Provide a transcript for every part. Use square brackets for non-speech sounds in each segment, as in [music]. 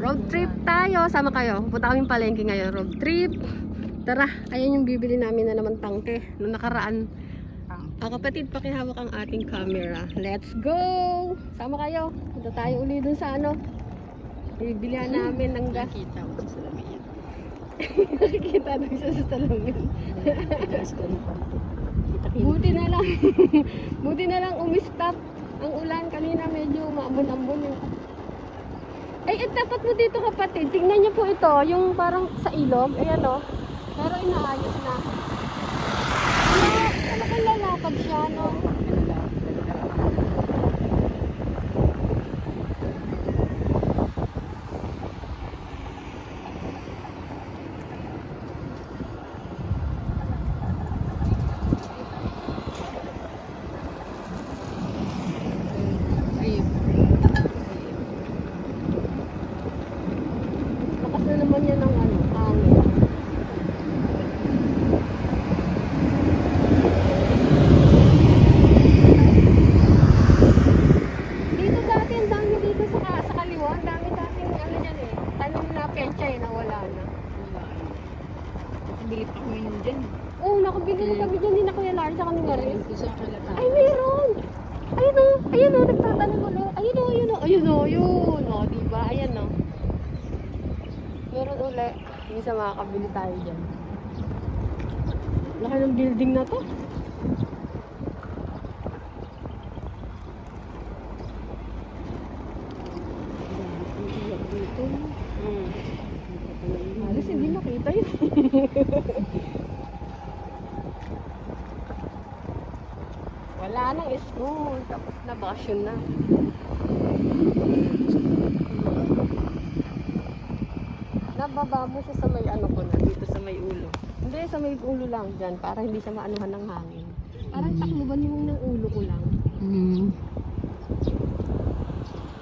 Road trip tayo. Sama kayo. Punta kami palengke ngayon. Road trip. Tara, ayan yung bibili namin na naman tangke. Nung nakaraan. Ah, kapatid, pakihawak ang ating camera. Let's go! Sama kayo. Punta tayo uli dun sa ano. Bibilihan namin ng gas. Kita ko sa salamin. Nakikita doon siya sa salamin. Buti na lang. [laughs] Buti na lang umistop ang ulan. Kanina medyo maambon-ambon yung... Ay, eh, dapat mo dito kapatid. Tingnan niyo po ito. Yung parang sa ilog. Ayan o. Pero inaayos na. Ano, talagang lalakad siya, no? Ayun. Lakas na naman yan ng ano, hangin. Dito dati, ang dami dito sa, ka- sa kaliwa. Ang dami dating ano yan eh. Tanim na pecha eh, nawala na. Nakabili pa kami nun dyan. Oo, oh, nakabili na kami dyan. Hindi na kuya Larry sa kanila rin. Ayun ko sa kalata. Ay, mayroon! Ayun o, ayun o, nagtatanim ulo. Ayun o, ayun o, ayun o, yun o, diba? Ayan o. Meron uli. Minsan makakabili tayo dyan. Laki ng building na to. Dito. Hmm. Nakita yun. [laughs] Wala nang school. Tapos na, bakasyon na. Nababa mo siya sa may ano ko na, dito sa may ulo. Hindi, sa may ulo lang dyan, para hindi siya maanuhan ng hangin. Parang takluban yung ng ulo ko lang. Hmm.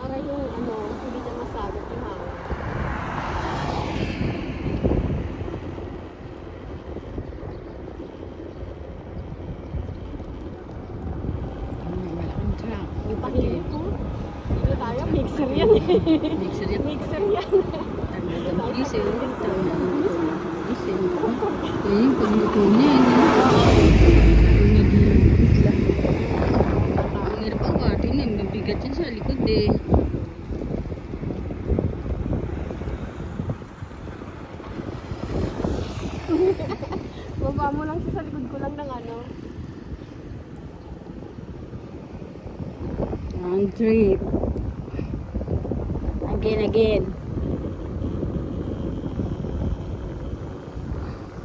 Para yung ano, hindi niya masagot yung hangin. Malaking tahimik ko. Dito tayo, mixer yan eh. Mixer yan. mixer yan. Tanda ng diesel. Tanda ng diesel. Ayun, pagluto niya. Ang hirap ang atin eh. Mabigat yan sa likod eh. Baba mo lang siya sa likod ko lang ng ano. Ang trip. Again, again.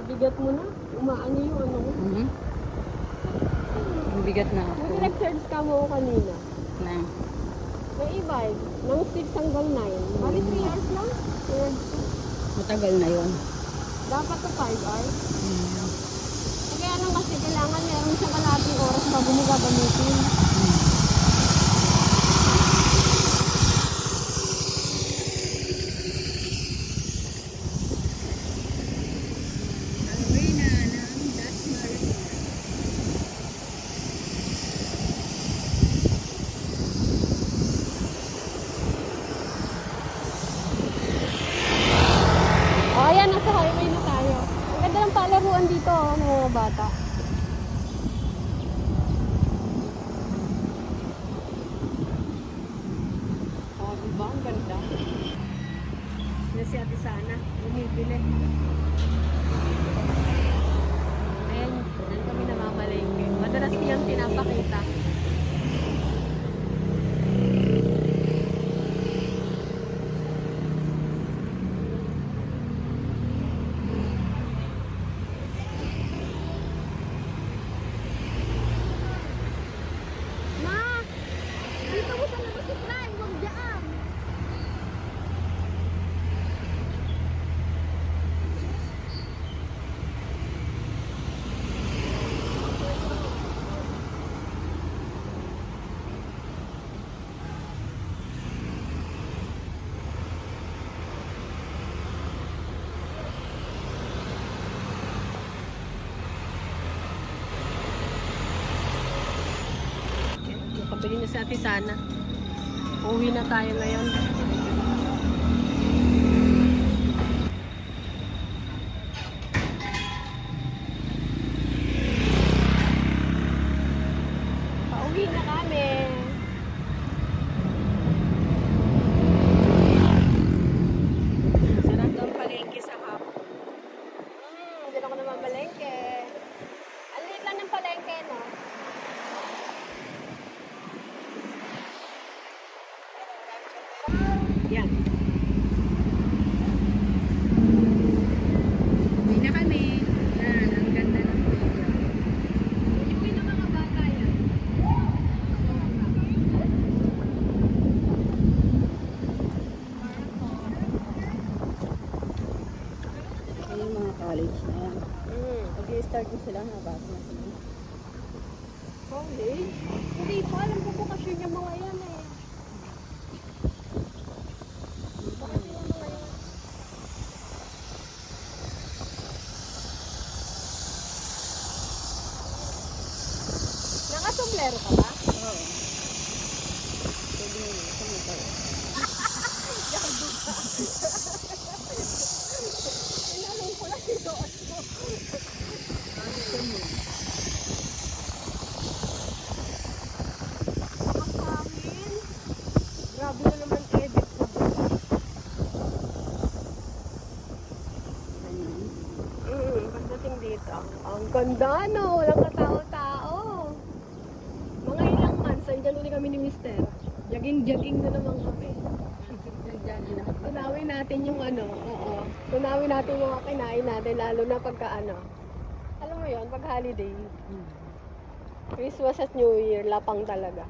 Bigat mo na. Umaano yung ano mo. Mhm. Ang bigat na ako. Kung nag-search ka mo kanina, Na. may e-bike, ng 6 hanggang 9. Bali 3 hours lang. Or, Matagal na yon. dapat to 5 hours. Mm. Kaya lang kasi kailangan meron siyang kalating oras bago mo gagamitin. O, oh, ayan, nasa highway na tayo. Ang ganda ng palaruan dito, oh, bata. Oh, diba? Ang ganda. Yan si Ate Sana, bumibili. Ayan, yan kami namamalengke. Madalas niyang pinapakita. Ma! Dito mo sa labas si Fry, huwag dyan! Nakabili na si Ate Sana. Uwi na tayo ngayon. College? Hindi po, alam ko bukasyon yung mga yan eh. Nakasomblero ka ba? Oo. Pwede mo yun, sa mga tao. Tinanong ko lang ito. Makamin. Grabe na naman edit ko. Ganyan. Mm, pagdating dito, ang ganda no, walang katao-tao. Mga ilang months, andyan ulit kami ni Mister. Jaging-jaging na naman kami. Tunawin natin yung ano, oo. Tunawin natin yung mga kinain natin, lalo na pagka ano. Alam mo yon pag holiday, Hmm. Christmas at New Year, lapang talaga.